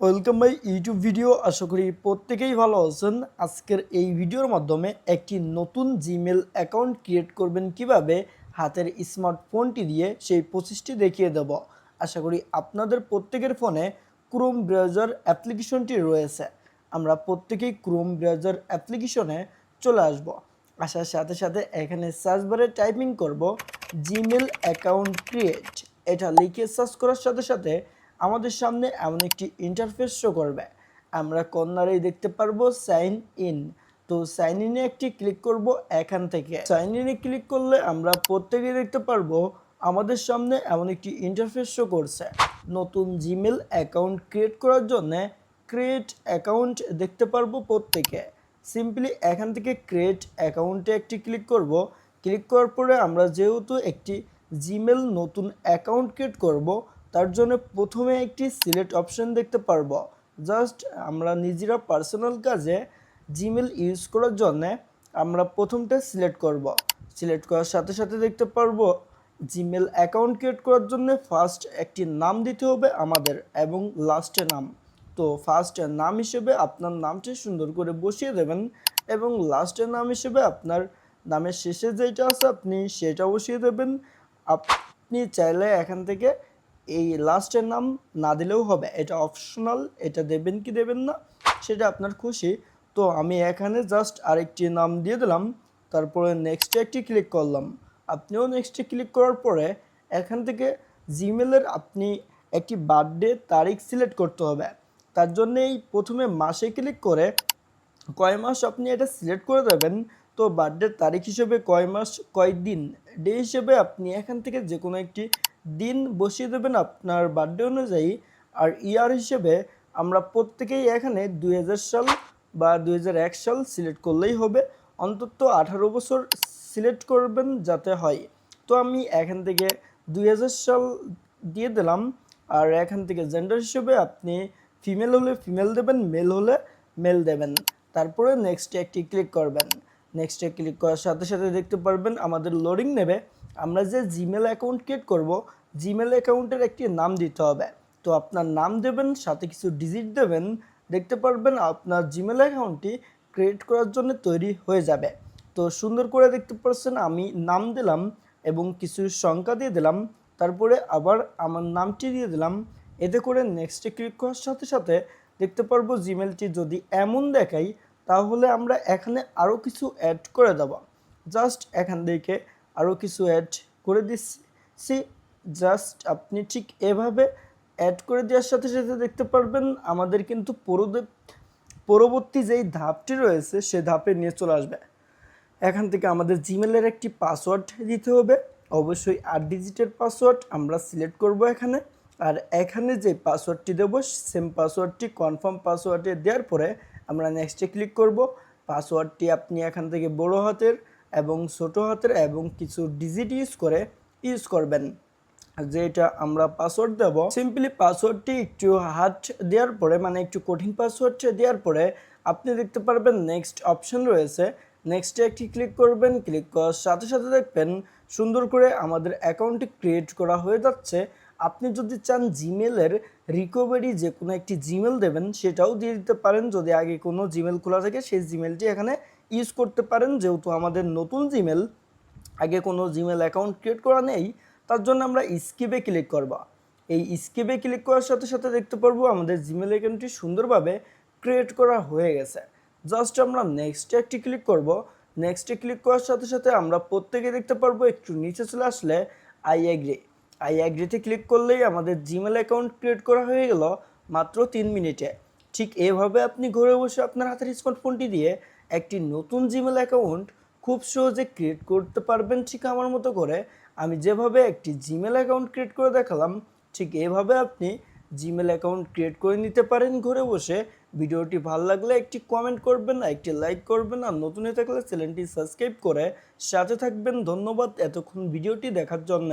Welcome my YouTube video. আশা করি প্রত্যেকেই ভালো আছেন। আজকের এই ভিডিওর মাধ্যমে একটি নতুন জিমেল অ্যাকাউন্ট ক্রিয়েট করবেন কীভাবে? হাতের স্মার্টফোনটি দিয়ে সেই প্রসেসটি দেখিয়ে দেব। আশা করি আপনাদের প্রত্যেকের ফোনে ক্রোম ব্রাউজার অ্যাপ্লিকেশনটি রয়েছে। আমরা প্রত্যেকেই ক্রোম ব্রাউজার অ্যাপ্লিকেশনে চলে আসব। আসার সাথে সাথে এখানে সার্চ বারে টাইপিং করব জিমেল অ্যাকাউন্ট ক্রিয়েট এটা লিখে সার্চ করার সাথে সাথে আমাদের সামনে এমন একটি ইন্টারফেস শো করবে। আমরা কর্নারেই দেখতে পারব সাইন ইন তো সাইন ইনে একটি ক্লিক করব এখান থেকে। সাইন ইনে ক্লিক করলে আমরা প্রত্যেকেই দেখতে পারব আমাদের সামনে এমন একটি ইন্টারফেস শো করছে। নতুন জিমেল অ্যাকাউন্ট ক্রিয়েট করার জন্য ক্রিয়েট অ্যাকাউন্ট দেখতে পারব প্রত্যেকে। সিম্পলি এখান থেকে ক্রিয়েট অ্যাকাউন্টে একটি ক্লিক করব। ক্লিক করার পরে আমরা যেহেতু একটি জিমেল নতুন অ্যাকাউন্ট ক্রিয়েট করব তার জন্য প্রথমে একটি সিলেক্ট অপশন দেখতে পারব। জাস্ট আমরা নিজেরা পার্সোনাল কাজে জিমেল ইউজ করার জন্য আমরা প্রথমটা সিলেক্ট করব। সিলেক্ট করার সাথে সাথে দেখতে পারব জিমেল অ্যাকাউন্ট ক্রিয়েট করার জন্য ফার্স্ট একটি নাম দিতে হবে আমাদের এবং লাস্টে নাম। তো ফার্স্ট নাম হিসেবে আপনার নামটি সুন্দর করে বসিয়ে দেবেন এবং লাস্টের নাম হিসেবে আপনার নামের শেষে যেটা আছে আপনি সেটা বসিয়ে দেবেন। আপনি চাইলে এখান থেকে এই লাস্টের নাম না দিলেও হবে। এটা অপশনাল এটা দেবেন কি দেবেন না, সেটা আপনার খুশি। তো আমি এখানে জাস্ট আরেকটি নাম দিয়ে দিলাম, তারপরে নেক্সটে একটি ক্লিক করলাম। আপনিও নেক্সটে ক্লিক করার পরে এখান থেকে জিমেলের আপনি একটি বার্থডে তারিখ সিলেক্ট করতে হবে। তার জন্য এই প্রথমে মাসে ক্লিক করে কয় মাস আপনি এটা সিলেক্ট করে দেবেন, তো বার্থডের তারিখ হিসেবে কয় মাস, কয় দিন ডে হিসেবে আপনি এখান থেকে যে কোনো একটি দিন বসিয়ে দেবেন আপনার বার্থডে অনুযায়ী। আর ইয়ার হিসেবে আমরা প্রত্যেকেই এখানে দুই হাজার সাল বা দুই হাজার এক সাল সিলেক্ট করলেই হবে। অন্তত আঠারো বছর সিলেক্ট করবেন যাতে হয়। তো আমি এখান থেকে দুই হাজার সাল দিয়ে দিলাম। আর এখান থেকে জেন্ডার হিসেবে আপনি ফিমেল হলে ফিমেল দেবেন মেল হলে মেল দেবেন। তারপরে নেক্সটে একটি ক্লিক করবেন। নেক্সটে ক্লিক করার সাথে সাথে দেখতে পারবেন আমাদের লোডিং নেবে। আমরা যে জিমেল অ্যাকাউন্ট ক্রিয়েট করব জিমেল অ্যাকাউন্টের একটি নাম দিতে হবে। তো আপনার নাম দেবেন, সাথে কিছু ডিজিট দেবেন, দেখতে পারবেন আপনার জিমেল অ্যাকাউন্টটি ক্রিয়েট করার জন্য তৈরি হয়ে যাবে। তো সুন্দর করে দেখতে পাচ্ছেন, আমি নাম দিলাম এবং কিছু সংখ্যা দিয়ে দিলাম। তারপরে আবার আমার নামটি দিয়ে দিলাম। এতে করে নেক্সটে ক্লিক করার সাথে সাথে দেখতে পারব জিমেলটি যদি এমন দেখাই, তাহলে আমরা এখানে আরও কিছু অ্যাড করে দেবো। জাস্ট এখান থেকে আরও কিছু অ্যাড করে দিচ্ছি। জাস্ট আপনি ঠিক এভাবে অ্যাড করে দেওয়ার সাথে সাথে দেখতে পারবেন আমাদের কিন্তু পরবর্তী যেই ধাপটি রয়েছে সে ধাপে নিয়ে চলে আসবে। এখান থেকে আমাদের জিমেলের একটি পাসওয়ার্ড দিতে হবে। অবশ্যই আট ডিজিটের পাসওয়ার্ড আমরা সিলেক্ট করব এখানে। আর এখানে যে পাসওয়ার্ডটি দেবো সেম পাসওয়ার্ডটি কনফার্ম পাসওয়ার্ডে দেওয়ার পরে আমরা নেক্সটে ক্লিক করব। পাসওয়ার্ডটি আপনি এখান থেকে বড় হাতের এবং ছোট হাতের এবং কিছু ডিজিট ইউজ করে ইউজ করবেন। যেটা আমরা পাসওয়ার্ড দেব সিম্পলি পাসওয়ার্ডটি একটু হার্ড দেওয়ার পরে মানে একটু কঠিন পাসওয়ার্ড দেওয়ার পরে, আপনি দেখতে পারবেন নেক্সট অপশন রয়েছে। নেক্সটে একটি ক্লিক করবেন ক্লিক করার সাথে সাথে দেখবেন সুন্দর করে আমাদের অ্যাকাউন্টটি ক্রিয়েট করা হয়ে যাচ্ছে। আপনি যদি চান জিমেলের রিকভারি যে কোনো একটি জিমেল দেবেন, সেটাও দিয়ে দিতে পারেন। যদি আগে কোনো জিমেল খোলা থাকে, সেই জিমেলটি এখানে ইউজ করতে পারেন। যেহেতু আমাদের নতুন জিমেল আগে কোনো জিমেল অ্যাকাউন্ট ক্রিয়েট করা নেই তার জন্য আমরা স্কিপে ক্লিক করব। এই স্কিপে ক্লিক করার সাথে সাথে দেখতে পারব আমাদের জিমেল অ্যাকাউন্টটি সুন্দরভাবে ক্রিয়েট করা হয়ে গেছে। জাস্ট আমরা নেক্সটে একটি ক্লিক করব। নেক্সটে ক্লিক করার সাথে সাথে আমরা প্রত্যেকে দেখতে পারব একটু নিচে চলে আসলে আই অ্যাগ্রি আই অ্যাগ্রিতে ক্লিক করলেই আমাদের জিমেল অ্যাকাউন্ট ক্রিয়েট করা হয়ে গেল মাত্র তিন মিনিটে। ঠিক এভাবে আপনি ঘরে বসে আপনার হাতের স্মার্টফোনটি দিয়ে একটি নতুন জিমেল অ্যাকাউন্ট খুব সহজে ক্রিয়েট করতে পারবেন ঠিক আমার মতো করে। আমি যেভাবে একটি জিমেল অ্যাকাউন্ট ক্রিয়েট করে দেখালাম, ঠিক এভাবে আপনি জিমেল অ্যাকাউন্ট ক্রিয়েট করে নিতে পারেন ঘরে বসে। ভিডিওটি ভালো লাগলে একটি কমেন্ট করবেন একটি লাইক করবেন, আর নতুন হয়ে থাকলে চ্যানেলটি সাবস্ক্রাইব করে সাথে থাকবেন। ধন্যবাদ এতক্ষণ ভিডিওটি দেখার জন্য।